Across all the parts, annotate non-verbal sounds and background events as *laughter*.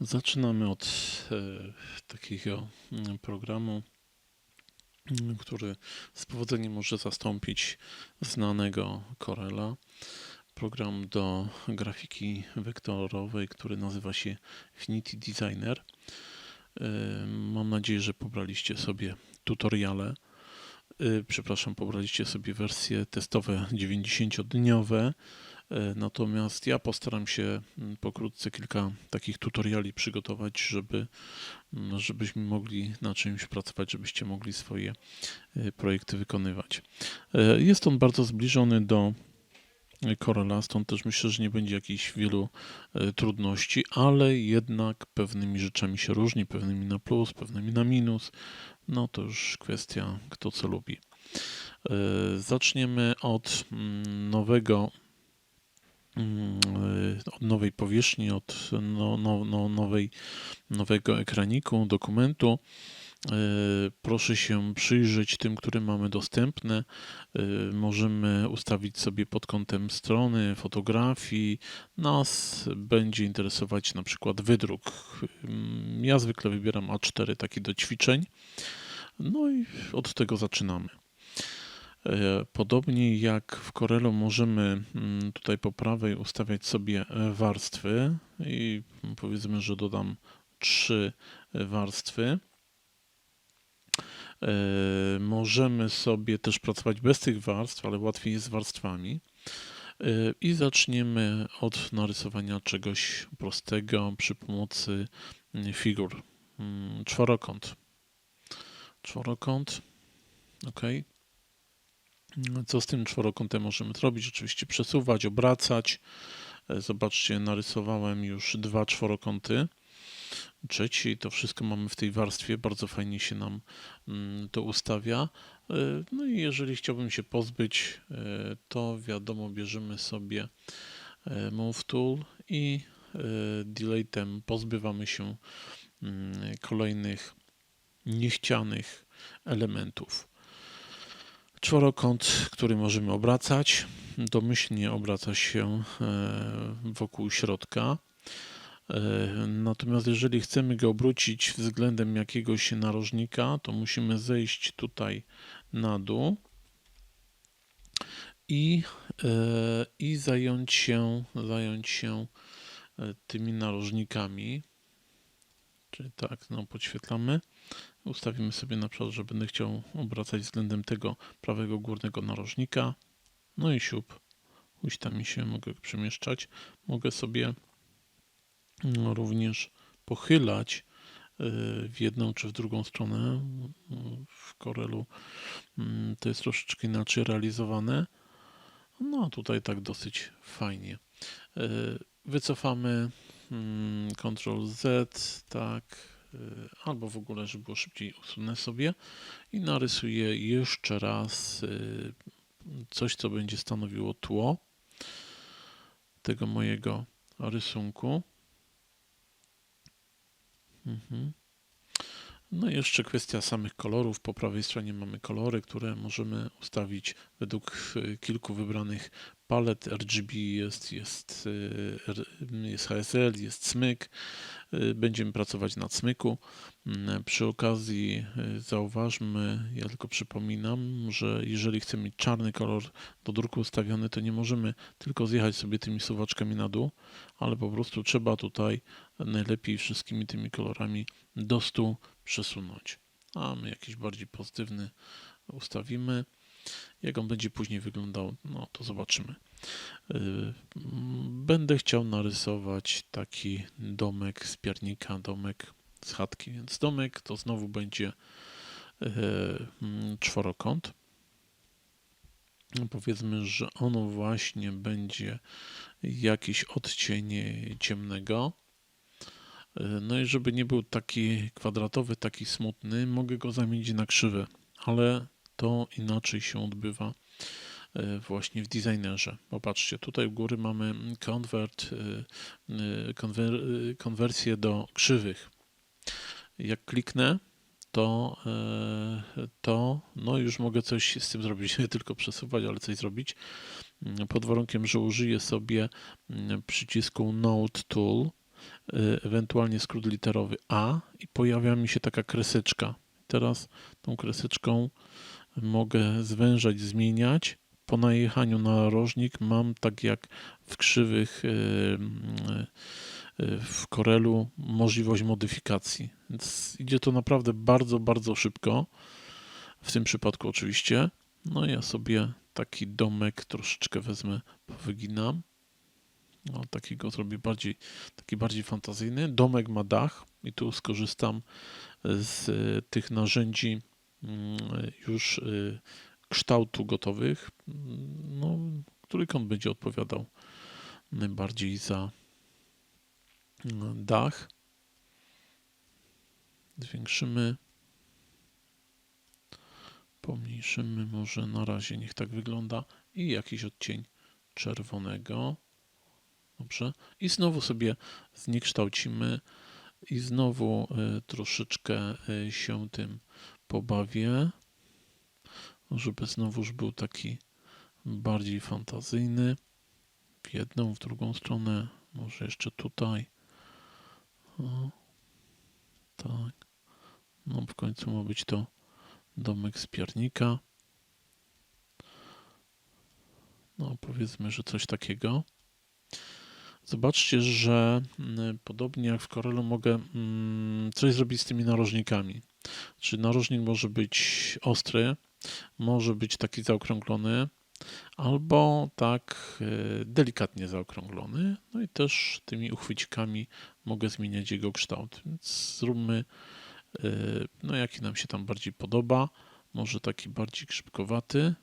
Zaczynamy od e, takiego mm, programu, mm, który z powodzeniem może zastąpić znanego Corela. Program do grafiki wektorowej, który nazywa się Affinity Designer. E, Mam nadzieję, że pobraliście sobie tutoriale. E, Przepraszam, pobraliście sobie wersje testowe 90-dniowe. Natomiast ja postaram się mm, pokrótce kilka takich tutoriali przygotować, żeby, mm, żebyśmy mogli na czymś pracować, żebyście mogli swoje e, projekty wykonywać. E, Jest on bardzo zbliżony do e, Corela, stąd też myślę, że nie będzie jakichś wielu e, trudności, ale jednak pewnymi rzeczami się różni, pewnymi na plus, pewnymi na minus. No to już kwestia kto co lubi. E, Zaczniemy od mm, nowego y, od nowej powierzchni, od no, no, no, nowej, nowego ekraniku, dokumentu. Y, Proszę się przyjrzeć tym, które mamy dostępne. Y, Możemy ustawić sobie pod kątem strony, fotografii. Nas będzie interesować na przykład wydruk. Ym, Ja zwykle wybieram A4 taki do ćwiczeń. No i od tego zaczynamy. E, Podobnie jak w Corelu możemy mm, tutaj po prawej ustawiać sobie e, warstwy i powiedzmy, że dodam trzy e, warstwy. Możemy sobie też pracować bez tych warstw, ale łatwiej jest z warstwami. I zaczniemy od narysowania czegoś prostego przy pomocy mm, figur. Mm, Czworokąt. Czworokąt. OK. Co z tym czworokątem możemy zrobić? Oczywiście przesuwać, obracać. E, Zobaczcie, narysowałem już dwa czworokąty. Trzeci, to wszystko mamy w tej warstwie. Bardzo fajnie się nam mm, to ustawia. E, No i jeżeli chciałbym się pozbyć, e, to wiadomo, bierzemy sobie Move Tool i Delete'em pozbywamy się mm, kolejnych niechcianych elementów. Czworokąt, który możemy obracać, domyślnie obraca się e, wokół środka. E, Natomiast jeżeli chcemy go obrócić względem jakiegoś narożnika, to musimy zejść tutaj na dół i, e, i zająć się, zająć się tymi narożnikami. Czyli tak, no podświetlamy. Ustawimy sobie na przykład, że będę chciał obracać względem tego prawego górnego narożnika. No i siup. Ustami się mogę przemieszczać. Mogę sobie no, również pochylać y, w jedną czy w drugą stronę. W Corelu mm, to jest troszeczkę inaczej realizowane. No a tutaj tak dosyć fajnie. Y, Wycofamy Ctrl Z, tak, y, albo w ogóle, żeby było szybciej, usunę sobie i narysuję jeszcze raz y, coś, co będzie stanowiło tło tego mojego rysunku. Mhm. No i jeszcze kwestia samych kolorów. Po prawej stronie mamy kolory, które możemy ustawić według y, kilku wybranych palet. RGB jest, jest, y, jest HSL, jest smyk. Y, Będziemy pracować na smyku. Mm, Przy okazji y, zauważmy, ja tylko przypominam, że jeżeli chcemy mieć czarny kolor do druku ustawiony, to nie możemy tylko zjechać sobie tymi suwaczkami na dół, ale po prostu trzeba tutaj najlepiej wszystkimi tymi kolorami do stu przesunąć. A my jakiś bardziej pozytywny ustawimy. Jak on będzie później wyglądał, no to zobaczymy. Y, Będę chciał narysować taki domek z piernika, domek z chatki, więc domek to znowu będzie y, mm, czworokąt. Powiedzmy, że ono właśnie będzie jakiś odcień ciemnego. Y, No i żeby nie był taki kwadratowy, taki smutny, mogę go zamienić na krzywy, ale to inaczej się odbywa e, właśnie w designerze. Popatrzcie, tutaj u góry mamy convert, e, e, konwer, konwersję do krzywych. Jak kliknę, to, to no już mogę coś z tym zrobić, *laughs* nie tylko przesuwać, ale coś zrobić. Mm, Pod warunkiem, że użyję sobie mm, przycisku Node Tool ewentualnie skrót literowy A i pojawia mi się taka kreseczka. Teraz tą kreseczką mogę zwężać, zmieniać. Po najechaniu na narożnik mam tak jak w krzywych y, y, w Corelu możliwość modyfikacji. Więc idzie to naprawdę bardzo, bardzo szybko. W tym przypadku oczywiście. No ja sobie taki domek troszeczkę wezmę, powyginam. No, takiego zrobię bardziej, taki bardziej fantazyjny. Domek ma dach i tu skorzystam z y, tych narzędzi już y, kształtu gotowych. Mm, No, trójkąt będzie odpowiadał najbardziej za mm, dach. Zwiększymy. Pomniejszymy może na razie, niech tak wygląda. I jakiś odcień czerwonego. Dobrze. I znowu sobie zniekształcimy i znowu y, troszeczkę y, się tym pobawię, żeby znowuż był taki bardziej fantazyjny. W jedną, w drugą stronę, może jeszcze tutaj. O, tak. No w końcu ma być to domek z piernika. No powiedzmy, że coś takiego. Zobaczcie, że mm, podobnie jak w Corelu mogę mm, coś zrobić z tymi narożnikami. Czy narożnik może być ostry, może być taki zaokrąglony, albo tak e, delikatnie zaokrąglony. No i też tymi uchwycikami mogę zmieniać jego kształt. Więc zróbmy, e, no jaki nam się tam bardziej podoba. Może taki bardziej grzybkowaty.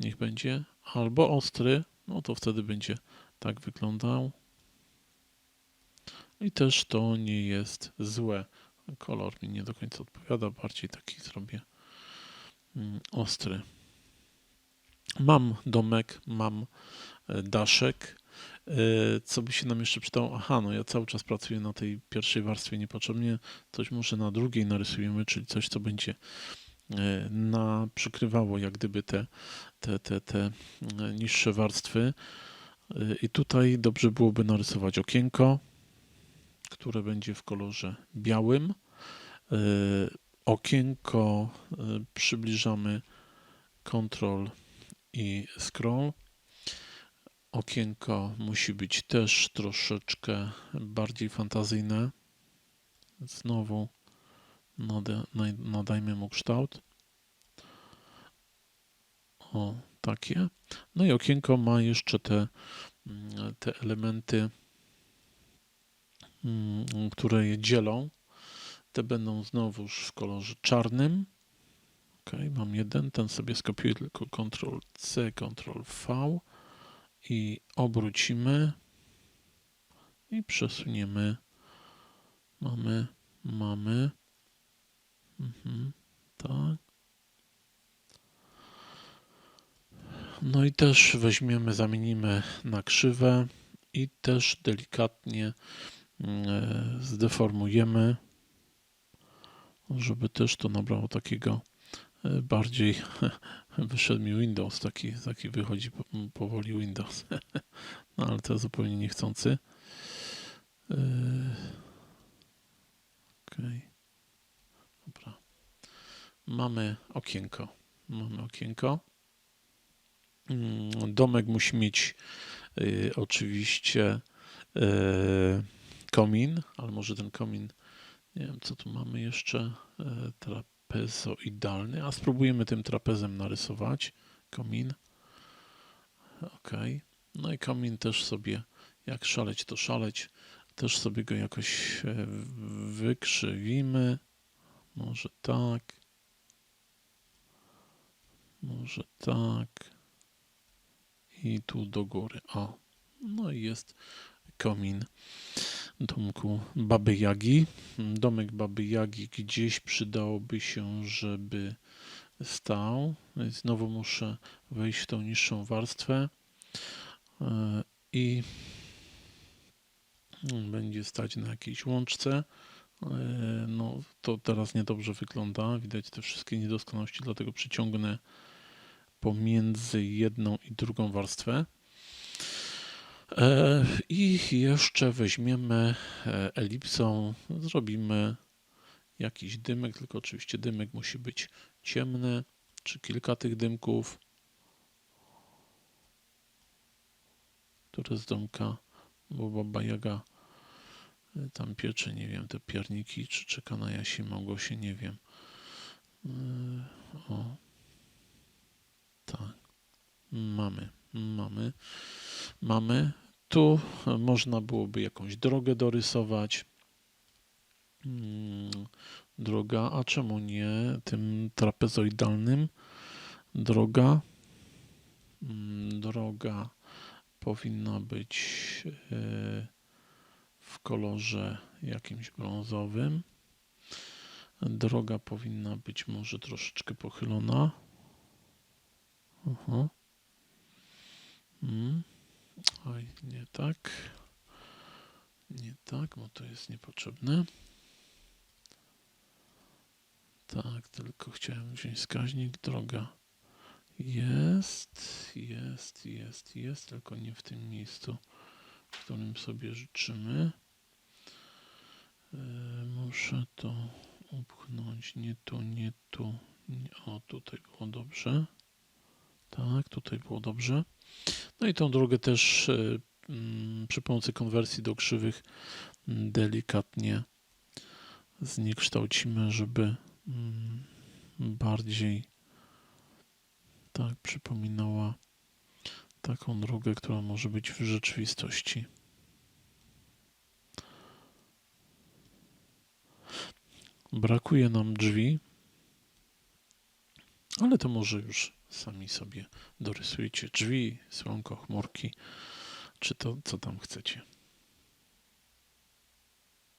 Niech będzie. Albo ostry, no to wtedy będzie tak wyglądał. I też to nie jest złe. Kolor mi nie do końca odpowiada, bardziej taki zrobię mm, ostry. Mam domek, mam e, daszek. E, Co by się nam jeszcze przydało? Aha, no ja cały czas pracuję na tej pierwszej warstwie niepotrzebnie. Coś może na drugiej narysujemy, czyli coś, co będzie e, na, przykrywało jak gdyby te, te, te, te niższe warstwy. I tutaj dobrze byłoby narysować okienko, które będzie w kolorze białym. E, Okienko e, przybliżamy Ctrl i scroll. Okienko musi być też troszeczkę bardziej fantazyjne. Znowu nadajmy mu kształt. O, takie. No i okienko ma jeszcze te, mm, te elementy, które je dzielą. Te będą znowuż w kolorze czarnym. Ok, mam jeden, ten sobie skopiuję tylko Ctrl C, Ctrl V i obrócimy i przesuniemy. Mamy, mamy. Mhm, tak. No i też weźmiemy, zamienimy na krzywe i też delikatnie mm, zdeformujemy, żeby też to nabrało takiego e, bardziej *laughs* wyszedł mi Windows, taki, taki wychodzi po- powoli Windows, *laughs* no ale to zupełnie niechcący. E, Okej. Dobra. Mamy okienko. Mamy okienko. Mm, Domek musi mieć y, oczywiście y, komin, ale może ten komin, nie wiem co tu mamy jeszcze, y, trapezoidalny, a spróbujemy tym trapezem narysować komin. Ok. No i komin też sobie, jak szaleć to szaleć, też sobie go jakoś e, wykrzywimy. Może tak. Może tak. I tu do góry. O. No i jest komin domku Baby Jagi. Domek Baby Jagi gdzieś przydałoby się, żeby stał. No Znowu muszę wejść w tą niższą warstwę e, i będzie stać na jakiejś łączce. E, No, to teraz niedobrze wygląda. Widać te wszystkie niedoskonałości, dlatego przyciągnę pomiędzy jedną i drugą warstwę. E, I jeszcze weźmiemy e, elipsą, zrobimy jakiś dymek, tylko oczywiście dymek musi być ciemny, czy kilka tych dymków, które z domka, bo Baba Jaga e, tam piecze, nie wiem, te pierniki, czy czeka na Jasi Małgosie, nie wiem. O, tak, mamy, mamy, mamy. Tu można byłoby jakąś drogę dorysować. Mm, Droga, a czemu nie tym trapezoidalnym? Droga. Mm, Droga powinna być e, w kolorze jakimś brązowym. Droga powinna być może troszeczkę pochylona. Aha. Mm. Oj, nie tak. Nie tak, bo to jest niepotrzebne. Tak, tylko chciałem wziąć wskaźnik. Droga jest, jest, jest, jest, tylko nie w tym miejscu, w którym sobie życzymy. E, Muszę to upchnąć. Nie tu, nie tu. O, tutaj było dobrze. Tak, tutaj było dobrze. No i tą drogę też e, mm, przy pomocy konwersji do krzywych mm, delikatnie zniekształcimy, żeby mm, bardziej tak przypominała taką drogę, która może być w rzeczywistości. Brakuje nam drzwi, ale to może już sami sobie dorysujecie drzwi, słonko, chmurki, czy to, co tam chcecie.